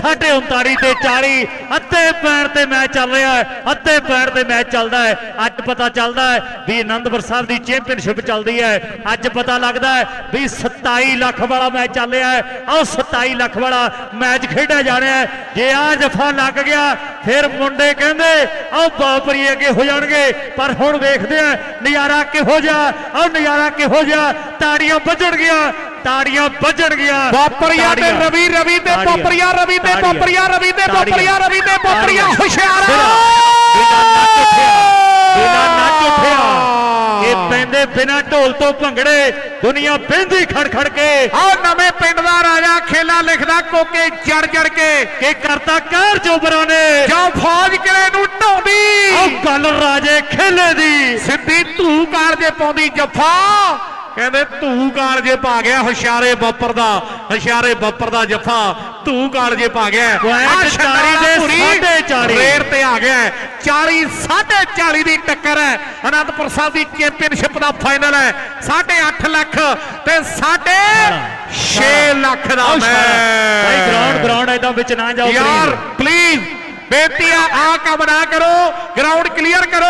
39 ਤੇ 40 ਅੱਧੇ ਪੈਰ ਤੇ ਮੈਚ ਚੱਲ ਰਿਹਾ ਹੈ, ਅੱਧੇ ਪੈਰ ਤੇ ਮੈਚ ਚੱਲਦਾ ਹੈ, ਅੱਜ ਪਤਾ ਚੱਲਦਾ ਹੈ ਵੀ ਅਨੰਦਪੁਰ ਸਾਹਿਬ ਦੀ ਚੈਂਪੀਅਨਸ਼ਿਪ ਚੱਲਦੀ ਹੈ। ਅੱਜ ਪਤਾ ਲੱਗਦਾ ਹੈ ਵੀ 27 ਲੱਖ ਵਾਲਾ ਮੈਚ ਚੱਲ ਰਿਹਾ ਹੈ। ਆਹ 27 ਲੱਖ ਵਾਲਾ ਮੈਚ ਖੇਡਿਆ ਜਾ ਰਿਹਾ ਹੈ। ਜੇ ਆ ਜਫਾ ਲੱਗ ਗਿਆ, ਫਿਰ ਮੁੰਡੇ ਕਹਿੰਦੇ ਆਹ ਬਾਪਰੀ ਅੱਗੇ ਹੋ ਜਾਣਗੇ। ਪਰ ਹੁਣ ਵੇਖਦੇ ਆ ਨਜ਼ਾਰਾ ਕਿਹੋ ਜਿਹਾ ਆਹ ਨਜ਼ਾਰਾ ਕਿਹੋ ਜਿਹਾ, ਤਾੜੀਆਂ ਵੱਜਣਗੀਆਂ ਤਾੜੀਆਂ ਵੱਜਣਗੀਆਂ ਪੋਪਰੀਆ ਤੇ। ਰਵੀ ਰਵੀ ਤੇ। ਪੋਪਰੀਆ ਰਵੀ ਤੇ। ਪੋਪਰੀਆ ਰਵੀ ਤੇ। ਪੋਪਰੀਆ ਰਵੀ ਤੇ ਪੋਪਰੀਆ। ਹੁਸ਼ਿਆਰ ਬਿਨਾਂ ਨੱਚ ਉੱਠਿਆ। ਬਿਨਾਂ ਨੱਚ ਉੱਠਿਆ। ਇਹ ਪੈਂਦੇ ਬਿਨਾਂ ਢੋਲ ਤੋਂ ਭੰਗੜੇ। ਦੁਨੀਆ ਬਹਿੰਦੀ ਖੜ ਖੜ ਕੇ। ਆਹ ਨਵੇਂ ਪਿੰਡ ਦਾ ਰਾਜਾ ਖੇਲਾ ਲਿਖਦਾ ਕੋਕੇ ਜੜ ਜੜ ਕੇ। ਕੀ ਕਰਤਾ ਕਹਿਰ ਚੋਬਰਾਂ ਨੇ ਜੋ ਫੌਜ ਕਿਲੇ ਨੂੰ ਢਾਉਂਦੀ। ਉਹ ਗੱਲ ਰਾਜੇ ਖੇਲੇ ਦੀ। ਸਿੱਧੀ ਧੂ ਕਾਲਜੇ ਪਾਉਂਦੀ। ਜੱਫਾ ਕਹਿੰਦੇ ਧੂ ਕਾਲਜੇ ਪਾ ਗਿਆ ਹੁਸ਼ਿਆਰੇ ਬੱਪਰ ਦਾ ਹੁਸ਼ਿਆਰੇ ਬੱਪਰ ਦਾ ਜੱਫਾ ਧੂ ਕਾਲਜੇ ਪਾ ਗਿਆ। 40 ਸ਼ੰਡਾਲਾ ਦੇ ਧੁਰੀ ਸਾਢੇ 40 ਰੇਡ ਤੇ ਆ ਗਿਆ। 40 40 ਦੀ ਟੱਕਰ ਹੈ। ਅਨੰਦਪੁਰ ਸਾਹਿਬ ਦੀ ਚੈਂਪੀਅਨਸ਼ਿਪ ਦਾ ਫਾਈਨਲ ਹੈ। 8.5 ਲੱਖ ਤੇ 6 ਲੱਖ ਦਾ ਸ਼ਾਰਾ। ਭਾਈ ਗਰਾਊਂਡ ਮੈਚ ਗਰਾਊਂਡ ਐਦਾਂ ਵਿੱਚ ਨਾ ਜਾਓ ਯਾਰ। ਪਲੀਜ਼ ਬੇਨਤੀ ਆ ਆ ਕੰਮ ਨਾ ਕਰੋ। ਗਰਾਊਂਡ ਕਲੀਅਰ ਕਰੋ।